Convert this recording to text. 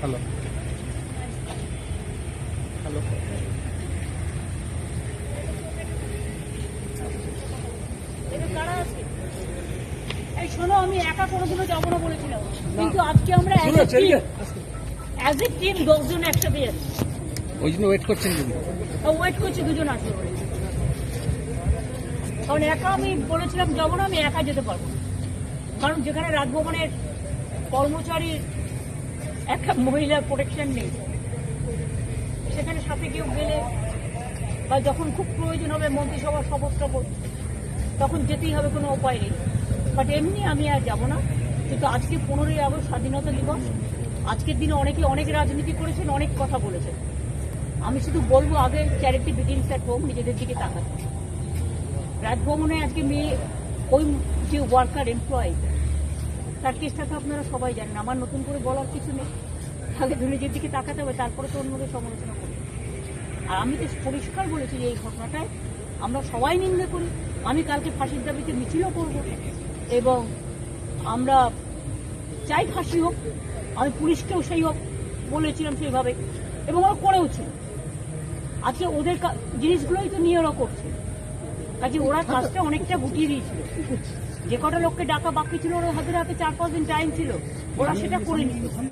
Hello hello শোনো আমি একা কোনোদিনও যাব না বলেছিলাম। কিন্তু আজকে আমরা অ্যাজ এ টিম দশজন একসাথে যাচ্ছি। ওই জন্য ওয়েট করছেন ওয়েট করছি দুজন আসবে। কারণ একা আমি বলেছিলাম যাব না আমি একা যেতে পারব কারণ যেখানে রাজভবনের কর্মচারীর একটা মহিলার প্রোটেকশন নেই। সেখানে সাথে কেউ গেলে বা যখন খুব প্রয়োজন হবে মন্ত্রিসভার শপথ টপথ তখন যেতেই হবে, কোনো উপায় নেই। বাট এমনি আমি আর যাব না। কিন্তু আজকে পনেরোই আগস্ট, স্বাধীনতা দিবস, আজকের দিনে অনেকে অনেক রাজনীতি করেছেন, অনেক কথা বলেছেন। আমি শুধু বলব, আগে চ্যারিটি বিগিনস অ্যাট হোম নিজেদের দিকে তাকাতে। রাজভবনে আজকে মেয়ে, ওই যে ওয়ার্কার এমপ্লয়ি তার কেসটা তো আপনারা সবাই জানেন, আমার নতুন করে বলার কিছু নেই। তো নিজের দিকে তাকাতে হবে, তারপরে তো অন্যদের সমালোচনা করবে। আর আমি তো পরিষ্কার বলেছি যে এই ঘটনাটায় আমরা সবাই নিন্দে করি। আমি কালকে ফাঁসির দাবিতে মিছিলও করব এবং আমরা চাই ফাঁসি হোক, আমি পুলিশকেও সেই হোক বলেছিলাম সেইভাবে এবং ওরা করেও ছিল আজকে ওদের জিনিসগুলোই তো নিয়ে ওরা করছে। কাজে ওরা কাজটা অনেকটা গুটিয়ে দিয়েছিল। যে কটা লোককে ডাকা বাকি ছিল, ওরা হাতে হাতে চার পাঁচ দিন টাইম ছিল। ওরা সেটা করে নিল।